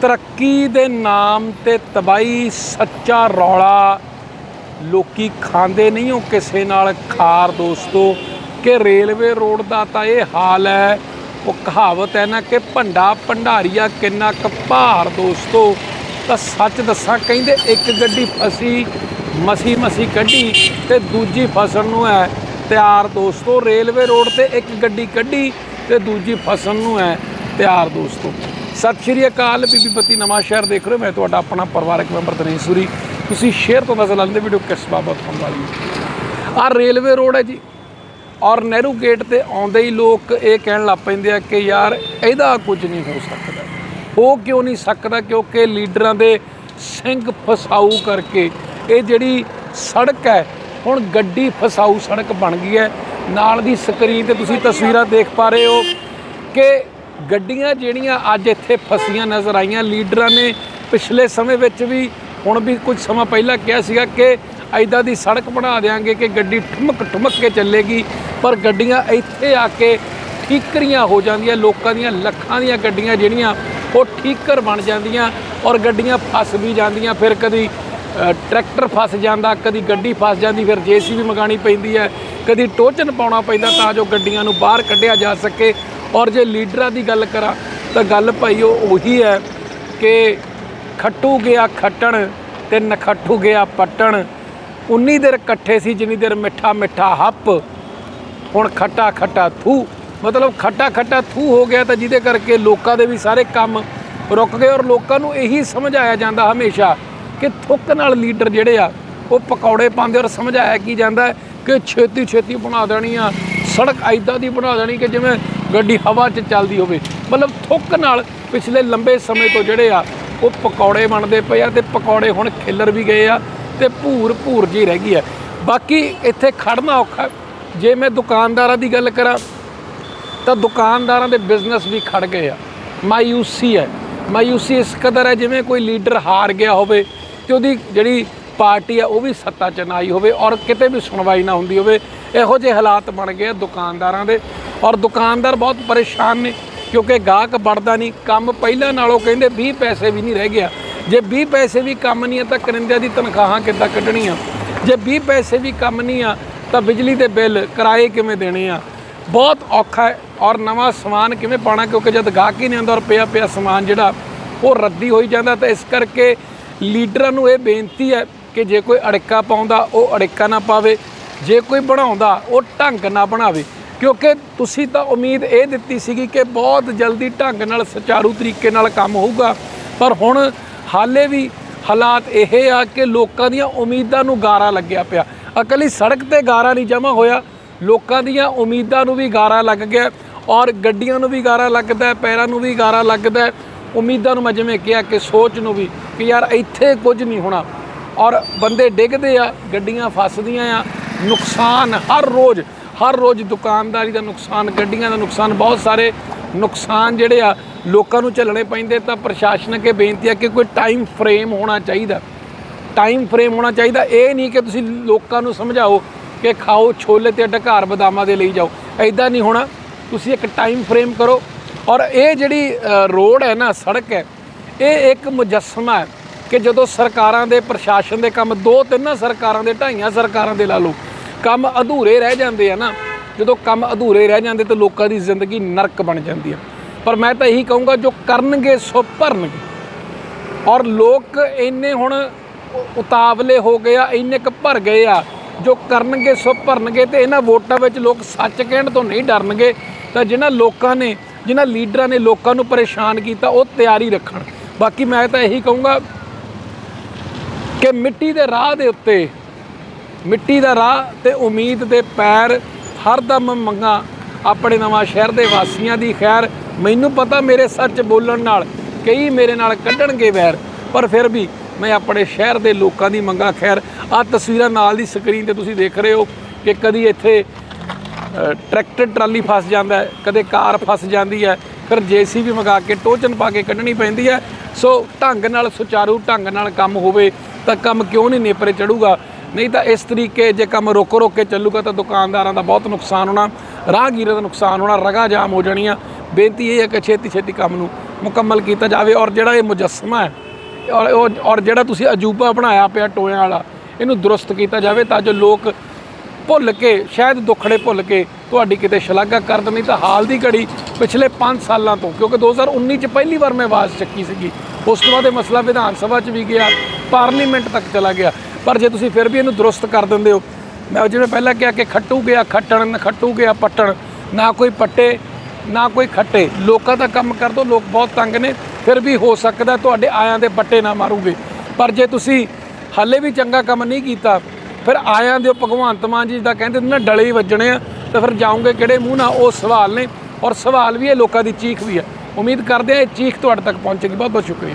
ਤਰੱਕੀ ਦੇ ਨਾਮ ਤੇ ਤਬਾਈ ਸੱਚਾ ਰੌਲਾ। ਲੋਕੀ ਖਾਂਦੇ ਨਹੀਂ ਉਹ ਕਿਸੇ ਨਾਲ। ਖਾਰ ਦੋਸਤੋ, ਕਿ ਰੇਲਵੇ ਰੋਡ ਦਾ ਤਾਂ ਇਹ ਹਾਲ ਹੈ। ਉਹ ਕਹਾਵਤ ਹੈ ਨਾ ਕਿ ਭੰਡਾ ਭੰਡਾਰੀਆ ਕਿੰਨਾ ਕੁ ਭਾਰ ਦੋਸਤੋ। ਤਾਂ ਸੱਚ ਦੱਸਾਂ, ਕਹਿੰਦੇ ਇੱਕ ਗੱਡੀ ਫਸੀ, ਮਸੀ ਮਸੀ ਕੱਢੀ ਤੇ ਦੂਜੀ ਫਸਣ ਨੂੰ ਹੈ। ਤਿਆਰ ਦੋਸਤੋ, ਰੇਲਵੇ ਰੋਡ ਤੇ ਇੱਕ ਗੱਡੀ ਕੱਢੀ ਤੇ ਦੂਜੀ ਫਸਣ ਨੂੰ ਹੈ। ਤਿਆਰ ਦੋਸਤੋ। ਸਤਿ ਸ਼੍ਰੀ ਅਕਾਲ, ਬੀਬੀ ਬੱਤੀ ਨਵਾਂ ਸ਼ਹਿਰ ਦੇਖ ਰਹੇ ਹੋ। ਮੈਂ ਤੁਹਾਡਾ ਆਪਣਾ ਪਰਿਵਾਰਕ ਮੈਂਬਰ ਦਿਨੇਸ਼ ਸੂਰੀ। ਤੁਸੀਂ ਸ਼ੇਅਰ ਤੋਂ ਨਜ਼ਰ ਆਉਂਦੇ ਵੀਡੀਓ ਕਿਸ ਬਾਬਤ ਹੋਣ ਵਾਲੀ ਹੈ। ਆਹ ਰੇਲਵੇ ਰੋਡ ਹੈ ਜੀ, ਔਰ ਨਹਿਰੂ ਗੇਟ ਤੇ ਆਉਂਦੇ ਹੀ ਲੋਕ ਇਹ ਕਹਿਣ ਲੱਗ ਪੈਂਦੇ ਆ ਕਿ ਯਾਰ ਇਹਦਾ ਕੁਝ ਨਹੀਂ ਹੋ ਸਕਦਾ। ਹੋ ਕਿਉਂ ਨਹੀਂ ਸਕਦਾ? ਕਿਉਂਕਿ ਲੀਡਰਾਂ ਦੇ ਸਿੰਘ ਫਸਾਊ ਕਰਕੇ ਇਹ ਜਿਹੜੀ ਸੜਕ ਹੈ, ਹੁਣ ਗੱਡੀ ਫਸਾਊ ਸੜਕ ਬਣ ਗਈ ਹੈ। ਨਾਲ ਦੀ ਸਕਰੀਨ ਤੇ ਤੁਸੀਂ ਤਸਵੀਰਾਂ ਦੇਖ ਪਾ ਰਹੇ ਹੋ ਕਿ ਗੱਡੀਆਂ ਜਿਹੜੀਆਂ ਅੱਜ ਇੱਥੇ ਫਸੀਆਂ ਨਜ਼ਰ ਆਈਆਂ। ਲੀਡਰਾਂ ਨੇ ਪਿਛਲੇ ਸਮੇਂ ਵਿੱਚ ਵੀ, ਹੁਣ ਵੀ ਕੁਝ ਸਮਾਂ ਪਹਿਲਾਂ ਕਿਹਾ ਸੀਗਾ ਕਿ ਐਦਾਂ ਦੀ ਸੜਕ ਬਣਾ ਦੇਾਂਗੇ ਕਿ ਗੱਡੀ ਠੁਮਕ ਠੁਮਕ ਕੇ ਚੱਲੇਗੀ, ਪਰ ਗੱਡੀਆਂ ਇੱਥੇ ਆ ਕੇ ਠੀਕਰੀਆਂ ਹੋ ਜਾਂਦੀਆਂ। ਲੋਕਾਂ ਦੀਆਂ ਲੱਖਾਂ ਦੀਆਂ ਗੱਡੀਆਂ ਜਿਹੜੀਆਂ, ਉਹ ਠੀਕਰ ਬਣ ਜਾਂਦੀਆਂ ਔਰ ਗੱਡੀਆਂ ਫਸ ਵੀ ਜਾਂਦੀਆਂ। ਫਿਰ ਕਦੀ ਟਰੈਕਟਰ ਫਸ ਜਾਂਦਾ, ਕਦੀ ਗੱਡੀ ਫਸ ਜਾਂਦੀ, ਫਿਰ ਜੀਸੀਬੀ ਮੰਗਾਣੀ ਪੈਂਦੀ ਹੈ। ਕਦੀ ਟੋਚਨ ਪਾਉਣਾ ਪੈਂਦਾ ਤਾਂ ਜੋ ਗੱਡੀਆਂ ਨੂੰ ਬਾਹਰ ਕੱਢਿਆ ਜਾ ਸਕੇ। ਔਰ ਜੇ ਲੀਡਰਾਂ ਦੀ ਗੱਲ ਕਰਾਂ ਤਾਂ ਗੱਲ ਭਾਈ ਉਹ ਉਹੀ ਹੈ ਕਿ ਖੱਟੂ ਗਿਆ ਖੱਟਣ ਤੇ ਨਖੱਟੂ ਗਿਆ ਪੱਟਣ। ਉਨੀ ਦੇਰ ਇਕੱਠੇ ਸੀ, ਜਿੰਨੀ ਦੇਰ ਮਿੱਠਾ ਮਿੱਠਾ ਹੱਪ, ਹੁਣ ਖੱਟਾ ਖੱਟਾ ਥੂ। ਮਤਲਬ ਖੱਟਾ ਖੱਟਾ ਥੂ ਹੋ ਗਿਆ ਤਾਂ ਜਿਹਦੇ ਕਰਕੇ ਲੋਕਾਂ ਦੇ ਵੀ ਸਾਰੇ ਕੰਮ ਰੁਕ ਗਏ ਔਰ ਲੋਕਾਂ ਨੂੰ ਇਹੀ ਸਮਝਾਇਆ ਜਾਂਦਾ ਹਮੇਸ਼ਾ ਕਿ ਥੁੱਕ ਨਾਲ ਲੀਡਰ ਜਿਹੜੇ ਆ, ਉਹ ਪਕੌੜੇ ਪਾਉਂਦੇ ਔਰ ਸਮਝਾਇਆ ਕੀ ਜਾਂਦਾ ਕਿ ਛੇਤੀ ਛੇਤੀ ਬਣਾ ਦੇਣੀ ਆ। ਸੜਕ ਐਦਾਂ ਦੀ ਬਣਾ ਦੇਣੀ ਕਿ ਜਿਵੇਂ ਗੱਡੀ ਹਵਾ 'ਚ ਚੱਲਦੀ ਹੋਵੇ। ਮਤਲਬ ਥੁੱਕ ਨਾਲ ਪਿਛਲੇ ਲੰਬੇ ਸਮੇਂ ਤੋਂ ਜਿਹੜੇ ਆ, ਉਹ ਪਕੌੜੇ ਬਣਦੇ ਪਏ ਆ ਤੇ ਪਕੌੜੇ ਹੁਣ ਖਿੱਲਰ ਵੀ ਗਏ ਆ ਤੇ ਭੂਰ ਭੂਰ ਜੀ ਰਹਿ ਗਈ ਆ। ਬਾਕੀ ਇੱਥੇ ਖੜਨਾ ਔਖਾ। ਜੇ ਮੈਂ ਦੁਕਾਨਦਾਰਾਂ ਦੀ ਗੱਲ ਕਰਾਂ, ਤਾਂ ਦੁਕਾਨਦਾਰਾਂ ਦੇ ਬਿਜ਼ਨਸ ਵੀ ਖੜ ਗਏ ਆ। ਮਾਯੂਸੀ ਹੈ। ਮਾਯੂਸੀ ਇਸ ਕਦਰ ਹੈ ਜਿਵੇਂ ਕੋਈ ਲੀਡਰ ਹਾਰ ਗਿਆ ਹੋਵੇ ਤੇ ਉਹਦੀ ਜਿਹੜੀ ਪਾਰਟੀ ਆ ਉਹ ਵੀ ਸੱਤਾ 'ਚ ਨਾ ਆਈ ਹੋਵੇ ਔਰ ਕਿਤੇ ਵੀ ਸੁਣਵਾਈ ਨਾ ਹੁੰਦੀ ਹੋਵੇ, ਇਹੋ ਜਿਹੇ ਹਾਲਾਤ ਬਣ ਗਏ ਆ ਦੁਕਾਨਦਾਰਾਂ ਦੇ। ਔਰ ਦੁਕਾਨਦਾਰ ਬਹੁਤ ਪਰੇਸ਼ਾਨ ਨੇ, ਕਿਉਂਕਿ ਗਾਹਕ ਵੜਦਾ ਨਹੀਂ, ਕੰਮ ਪਹਿਲਾਂ ਨਾਲੋਂ ਕਹਿੰਦੇ 20 ਪੈਸੇ ਵੀ ਨਹੀਂ ਰਹਿ ਗਿਆ। ਜੇ 20 ਪੈਸੇ ਵੀ ਕੰਮ ਨਹੀਂ ਆ ਤਾਂ ਕਰਿੰਦਿਆਂ ਦੀ ਤਨਖਾਹਾਂ ਕਿੱਦਾਂ ਕੱਢਣੀਆਂ? ਜੇ 20 ਪੈਸੇ ਵੀ ਕੰਮ ਨਹੀਂ ਆ ਤਾਂ ਬਿਜਲੀ ਦੇ ਬਿੱਲ ਕਿਰਾਏ ਕਿਵੇਂ ਦੇਣੇ ਆ? ਬਹੁਤ ਔਖਾ ਹੈ ਔਰ ਨਵਾਂ ਸਮਾਨ ਕਿਵੇਂ ਪਾਣਾ ਕਿਉਂਕਿ ਜਦ ਗਾਹਕ ਹੀ ਨਹੀਂ ਆਉਂਦਾ ਔਰ ਪਿਆ ਪਿਆ ਸਮਾਨ ਜਿਹੜਾ ਉਹ ਰੱਦੀ ਹੋਈ ਜਾਂਦਾ, ਤਾਂ ਇਸ ਕਰਕੇ ਲੀਡਰਾਂ ਨੂੰ ਇਹ ਬੇਨਤੀ ਹੈ ਕਿ ਜੇ ਕੋਈ ਅੜਿੱਕਾ ਪਾਉਂਦਾ, ਉਹ ਅੜਿੱਕਾ ਨਾ ਪਾਵੇ। ਜੇ ਕੋਈ ਬਣਾਉਂਦਾ, ਉਹ ਢੰਗ ਨਾ ਬਣਾਵੇ। ਕਿਉਂਕਿ ਤੁਸੀਂ ਤਾਂ ਉਮੀਦ ਇਹ ਦਿੱਤੀ ਸੀਗੀ ਕਿ ਬਹੁਤ ਜਲਦੀ ਢੰਗ ਨਾਲ, ਸੁਚਾਰੂ ਤਰੀਕੇ ਨਾਲ ਕੰਮ ਹੋਊਗਾ। ਪਰ ਹੁਣ ਹਾਲੇ ਵੀ ਹਾਲਾਤ ਇਹ ਆ ਕਿ ਲੋਕਾਂ ਦੀਆਂ ਉਮੀਦਾਂ ਨੂੰ ਗਾਰਾ ਲੱਗਿਆ ਪਿਆ। ਅਕਲੀ ਸੜਕ ਤੇ ਗਾਰਾ ਨਹੀਂ ਜਮਾ ਹੋਇਆ। ਲੋਕਾਂ ਦੀਆਂ ਉਮੀਦਾਂ ਨੂੰ ਵੀ ਗਾਰਾ ਲੱਗ ਗਿਆ ਔਰ ਗੱਡੀਆਂ ਨੂੰ ਵੀ ਗਾਰਾ ਲੱਗਦਾ ਪੈਰਾਂ ਨੂੰ ਵੀ ਗਾਰਾ ਲੱਗਦਾ ਉਮੀਦਾਂ ਨੂੰ ਮੈਂ ਜਿਵੇਂ ਕਿਹਾ ਕਿ ਸੋਚ ਨੂੰ ਵੀ ਕਿ ਯਾਰ ਇੱਥੇ ਕੁਝ ਨਹੀਂ ਹੋਣਾ। ਔਰ ਬੰਦੇ ਡਿੱਗਦੇ ਆ, ਗੱਡੀਆਂ ਫਸਦੀਆਂ ਆ। ਨੁਕਸਾਨ ਹਰ ਰੋਜ਼ ਹਰ ਰੋਜ਼ ਦੁਕਾਨਦਾਰੀ ਦਾ ਨੁਕਸਾਨ, ਗੱਡੀਆਂ ਦਾ ਨੁਕਸਾਨ, ਬਹੁਤ ਸਾਰੇ ਨੁਕਸਾਨ ਜਿਹੜੇ ਆ, ਲੋਕਾਂ ਨੂੰ ਝੱਲਣੇ ਪੈਂਦੇ। ਤਾਂ ਪ੍ਰਸ਼ਾਸਨ ਅੱਗੇ ਬੇਨਤੀ ਆ ਕਿ ਕੋਈ ਟਾਈਮ ਫਰੇਮ ਹੋਣਾ ਚਾਹੀਦਾ। ਟਾਈਮ ਫਰੇਮ ਹੋਣਾ ਚਾਹੀਦਾ। ਇਹ ਨਹੀਂ ਕਿ ਤੁਸੀਂ ਲੋਕਾਂ ਨੂੰ ਸਮਝਾਓ ਕਿ ਖਾਓ, ਛੋਲੇ ਤੇ ਢਕਾਰ ਬਦਾਮਾਂ ਦੇ ਲਈ ਜਾਓ। ਐਦਾਂ ਨਹੀਂ ਹੋਣਾ। ਤੁਸੀਂ ਇੱਕ ਟਾਈਮ ਫਰੇਮ ਕਰੋ। ਔਰ ਇਹ ਜਿਹੜੀ ਰੋਡ ਹੈ ਨਾ, ਸੜਕ ਹੈ, ਇਹ ਇੱਕ ਮੁਜੱਸਮਾ ਹੈ। ਕਿ ਜਦੋਂ ਸਰਕਾਰਾਂ ਦੇ ਪ੍ਰਸ਼ਾਸਨ ਦੇ ਕੰਮ ਦੋ ਤਿੰਨ ਸਰਕਾਰਾਂ ਦੇ, ਢਾਈਆਂ ਸਰਕਾਰਾਂ ਦੇ ਲਾ ਲਓ, ਕੰਮ ਅਧੂਰੇ ਰਹਿ ਜਾਂਦੇ ਆ ਨਾ, ਜਦੋਂ ਕੰਮ ਅਧੂਰੇ ਰਹਿ ਜਾਂਦੇ ਤਾਂ ਲੋਕਾਂ ਦੀ ਜ਼ਿੰਦਗੀ ਨਰਕ ਬਣ ਜਾਂਦੀ ਆ। ਪਰ ਮੈਂ ਤਾਂ ਇਹੀ ਕਹੂੰਗਾ, ਜੋ ਕਰਨਗੇ ਸੋ ਭਰਨਗੇ। ਔਰ ਲੋਕ ਇੰਨੇ ਹੁਣ ਉਤਾਵਲੇ ਹੋ ਗਏ ਆ, ਇੰਨੇ ਕੁ ਭਰ ਗਏ ਆ, ਜੋ ਕਰਨਗੇ ਸੋ ਭਰਨਗੇ ਤੇ ਇਹਨਾਂ ਵੋਟਾਂ ਵਿੱਚ ਲੋਕ ਸੱਚ ਕਹਿਣ ਤੋਂ ਨਹੀਂ ਡਰਨਗੇ, ਤਾਂ ਜਿਨ੍ਹਾਂ ਲੋਕਾਂ ਨੇ, ਜਿਨ੍ਹਾਂ ਲੀਡਰਾਂ ਨੇ ਲੋਕਾਂ ਨੂੰ ਪਰੇਸ਼ਾਨ ਕੀਤਾ, ਉਹ ਤਿਆਰੀ ਰੱਖਣ। ਬਾਕੀ ਮੈਂ ਤਾਂ ਇਹੀ ਕਹੂੰਗਾ ਕਿ ਮਿੱਟੀ ਦੇ ਰਾਹ ਦੇ ਉੱਤੇ, ਮਿੱਟੀ ਦਾ ਰਾਹ ਤੇ ਉਮੀਦ ਦੇ ਪੈਰ ਹਰਦਮ ਮੰਗਾ ਆਪਣੇ ਨਵਾਂ ਸ਼ਹਿਰ ਦੇ ਵਾਸੀਆਂ ਦੀ ਖੈਰ। ਮੈਨੂੰ ਪਤਾ ਮੇਰੇ ਸੱਚ ਬੋਲਣ ਨਾਲ ਕਈ ਮੇਰੇ ਨਾਲ ਕੱਢਣਗੇ ਵੈਰ, ਪਰ ਫਿਰ ਵੀ ਮੈਂ ਆਪਣੇ ਸ਼ਹਿਰ ਦੇ ਲੋਕਾਂ ਦੀ ਮੰਗਾ ਖੈਰ। ਆ ਤਸਵੀਰਾਂ ਨਾਲ ਦੀ ਸਕਰੀਨ ਤੇ ਤੁਸੀਂ ਦੇਖ ਰਹੇ ਹੋ ਕਿ ਕਦੀ ਇੱਥੇ ਟਰੈਕਟਰ ਟਰਾਲੀ ਫਸ ਜਾਂਦਾ ਕਦੇ ਕਾਰ ਫਸ ਜਾਂਦੀ ਹੈ, ਫਿਰ ਜੀਸੀਬੀ ਮੰਗਾ ਕੇ ਟੋਚਨ ਪਾ ਕੇ ਕੱਢਣੀ ਪੈਂਦੀ ਹੈ। ਸੋ ਢੰਗ ਨਾਲ, ਸੁਚਾਰੂ ਢੰਗ ਨਾਲ ਕੰਮ ਹੋਵੇ ਤਾਂ ਕੰਮ ਕਿਉਂ ਨਹੀਂ ਨੇਪਰੇ ਚੜੂਗਾ? ਨਹੀਂ ਤਾਂ ਇਸ ਤਰੀਕੇ ਜੇ ਕੰਮ ਰੋਕੋ ਰੁਕ ਕੇ ਚੱਲੂਗਾ ਤਾਂ ਦੁਕਾਨਦਾਰਾਂ ਦਾ ਬਹੁਤ ਨੁਕਸਾਨ ਹੋਣਾ, ਰਾਹਗੀਰਾਂ ਦਾ ਨੁਕਸਾਨ ਹੋਣਾ, ਰਗਾ ਜਾਮ ਹੋ ਜਾਣੀਆਂ। ਬੇਨਤੀ ਇਹ ਹੈ ਕਿ ਛੇਤੀ ਛੇਤੀ ਕੰਮ ਨੂੰ ਮੁਕੰਮਲ ਕੀਤਾ ਜਾਵੇ ਔਰ ਜਿਹੜਾ ਇਹ ਮੁਜੱਸਮਾ ਹੈ, ਔਰ ਉਹ- ਔਰ ਜਿਹੜਾ ਤੁਸੀਂ ਅਜੂਬਾ ਬਣਾਇਆ ਪਿਆ ਟੋਇਆਂ ਵਾਲਾ, ਇਹਨੂੰ ਦਰੁਸਤ ਕੀਤਾ ਜਾਵੇ ਤਾਂ ਜੋ ਲੋਕ ਭੁੱਲ ਕੇ, ਸ਼ਾਇਦ ਦੁੱਖੜੇ ਭੁੱਲ ਕੇ ਤੁਹਾਡੀ ਕਿਤੇ ਸ਼ਲਾਘਾ ਕਰ ਦੇਣੀ। ਤਾਂ ਹਾਲ ਦੀ ਘੜੀ ਪਿਛਲੇ 5 ਸਾਲਾਂ ਤੋਂ, ਕਿਉਂਕਿ 2019 ਚ ਪਹਿਲੀ ਵਾਰ ਮੈਂ ਆਵਾਜ਼ ਚੱਕੀ ਸੀਗੀ। ਉਸ ਤੋਂ ਬਾਅਦ ਇਹ ਮਸਲਾ ਵਿਧਾਨ ਸਭਾ ਚ ਵੀ ਗਿਆ ਪਾਰਲੀਮੈਂਟ ਤੱਕ ਚਲਾ ਗਿਆ। ਪਰ ਜੇ ਤੁਸੀਂ ਫਿਰ ਵੀ ਇਹਨੂੰ ਦਰੁਸਤ ਕਰ ਦਿੰਦੇ ਹੋ, ਮੈਂ ਜਿਵੇਂ ਪਹਿਲਾਂ ਕਿਹਾ ਕਿ ਖੱਟੂ ਗਿਆ, ਖੱਟਣ, ਖੱਟੂ ਗਿਆ, ਪੱਟਣ। ਨਾ ਕੋਈ ਪੱਟੇ, ਨਾ ਕੋਈ ਖੱਟੇ। ਲੋਕਾਂ ਦਾ ਕੰਮ ਕਰ ਦੋ, ਲੋਕ ਬਹੁਤ ਤੰਗ ਨੇ, ਫਿਰ ਵੀ ਹੋ ਸਕਦਾ ਤੁਹਾਡੇ ਆਇਆਂ ਦੇ ਪੱਟੇ ਨਾ ਮਾਰੂਗੇ। ਪਰ ਜੇ ਤੁਸੀਂ ਹਾਲੇ ਵੀ ਚੰਗਾ ਕੰਮ ਨਹੀਂ ਕੀਤਾ, ਫਿਰ ਆਇਆਂ ਦੇ ਭਗਵੰਤ ਮਾਨ ਜੀ ਦਾ ਕਹਿੰਦੇ ਨੇ ਨਾ, ਡਲੇ ਹੀ ਵੱਜਣੇ ਆ, ਤਾਂ ਫਿਰ ਜਾਉਂਗੇ ਕਿਹੜੇ ਮੂੰਹ ਨਾਲ? ਉਹ ਸਵਾਲ ਨੇ, ਔਰ ਸਵਾਲ ਵੀ ਇਹ ਲੋਕਾਂ ਦੀ ਚੀਖ ਵੀ ਹੈ ਉਮੀਦ ਕਰਦੇ ਆ ਇਹ ਚੀਖ ਤੁਹਾਡੇ ਤੱਕ ਪਹੁੰਚੇਗੀ। ਬਹੁਤ ਬਹੁਤ ਸ਼ੁਕਰੀਆ।